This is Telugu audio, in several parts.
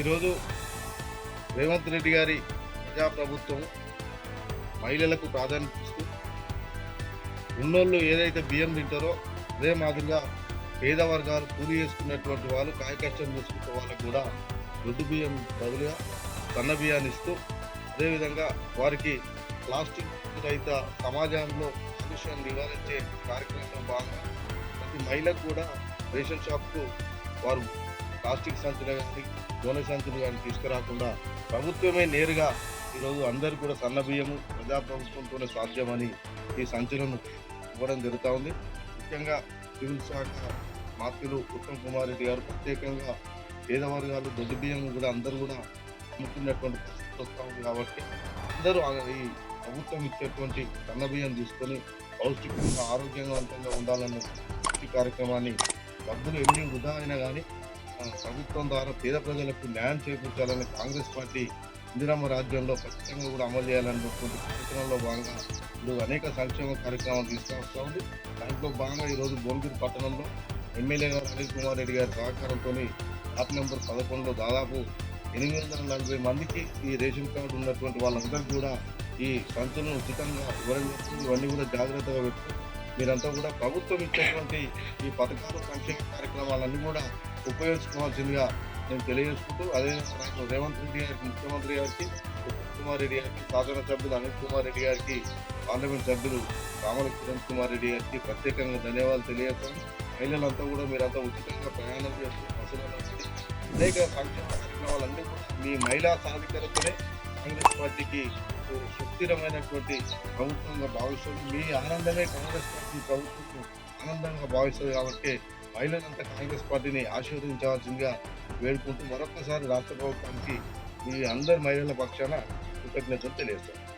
ఈరోజు రేవంత్ రెడ్డి గారి ప్రజాప్రభుత్వం మహిళలకు ప్రాధాన్యత ఇస్తూ ఉన్నోళ్ళు ఏదైతే బియ్యం తింటారో అదే మాదిరిగా పేద వర్గాలు కూలి చేసుకున్నటువంటి వాళ్ళు కాయకష్టం చేసుకునే వాళ్ళకు కూడా దొడ్డు బియ్యం బదులుగా సన్న బియ్యాన్ని ఇస్తూ అదేవిధంగా వారికి ప్లాస్టిక్ రహిత సమాజంలో కాలుష్యాన్ని నివారించే కార్యక్రమంలో భాగంగా ప్రతి మహిళకు కూడా రేషన్ షాప్కు వారు ప్లాస్టిక్ సంచులు కానీ గోనె సంచులు కానీ తీసుకురాకుండా ప్రభుత్వమే నేరుగా ఈరోజు అందరు కూడా సన్న బియ్యము ప్రజాప్రభుత్వంతోనే సాధ్యమని ఈ సంచులను ఇవ్వడం జరుగుతూ ఉంది. ముఖ్యంగా సివిల్ శాఖ మాత్రులు ఉత్తమ్ కుమార్ రెడ్డి గారు ప్రత్యేకంగా పేద వర్గాలు దొడ్డు బియ్యం కూడా అందరూ కూడా అమ్ముతున్నటువంటి పరిస్థితి వస్తూ ఉంది కాబట్టి అందరూ ఈ ప్రభుత్వం ఇచ్చేటువంటి కన్న బియ్యం తీసుకొని పౌష్టికంగా ఆరోగ్యవంతంగా ఉండాలన్న ఈ కార్యక్రమాన్ని డబ్బులు ఎన్ని వృధా అయినా కానీ ప్రభుత్వం ద్వారా పేద ప్రజలకు న్యాయం చేకూర్చాలని కాంగ్రెస్ పార్టీ ఇందిరమ్మ రాజ్యంలో ఖచ్చితంగా కూడా అమలు చేయాలన్నటువంటి ప్రయత్నంలో భాగంగా ఇప్పుడు అనేక సంక్షేమ కార్యక్రమాలు తీసుకొస్తా ఉంది. దాంట్లో భాగంగా ఈరోజు భువనగిరి పట్టణంలో ఎమ్మెల్యే గారు అనిల్ కుమార్ రెడ్డి గారి సహకారంతో ఆప్ నెంబర్ పదకొండులో దాదాపు ఎనిమిది వందల నలభై మందికి ఈ రేషన్ కార్డు ఉన్నటువంటి వాళ్ళందరికీ కూడా ఈ సంచులను ఉచితంగా ఇవ్వడం ఇవన్నీ కూడా జాగ్రత్తగా పెట్టుకుని మీరంతా కూడా ప్రభుత్వం ఇచ్చేటువంటి ఈ పథకాలు సంక్షేమ కార్యక్రమాలన్నీ కూడా ఉపయోగించుకోవాల్సిందిగా నేను తెలియజేసుకుంటూ అదే నాకు రేవంత్ రెడ్డి గారికి ముఖ్యమంత్రి గారికి ఉత్తమ్ కుమార్ రెడ్డి గారికి సాధారణ సభ్యులు అనిల్ కుమార్ రెడ్డి గారికి పార్లమెంట్ సభ్యులు రామల కిరణ్ కుమార్ రెడ్డి గారికి ప్రత్యేకంగా ధన్యవాదాలు తెలియజేస్తాను మహిళలంతా కూడా మీరంతా ఉచితంగా ప్రయాణం చేస్తూ బస్సులలో అనేక సంక్షేమ కార్యక్రమాలన్నీ మీ మహిళా సాధికారతనే కాంగ్రెస్ పార్టీకి సుస్థిరమైనటువంటి ప్రభుత్వంగా భావిస్తుంది. మీ ఆనందమే కాంగ్రెస్ పార్టీ ప్రభుత్వం ఆనందంగా భావిస్తుంది కాబట్టి మహిళలంతా కాంగ్రెస్ పార్టీని ఆశీర్వదించవలసిందిగా వేడుకుంటూ మరొకసారి రాష్ట్ర ప్రభుత్వానికి మీ అందరి మహిళల పక్షాన కృతజ్ఞతలు తెలియజేస్తాను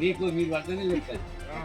మీకు మీరు అర్థమే చెప్తారు ఆ,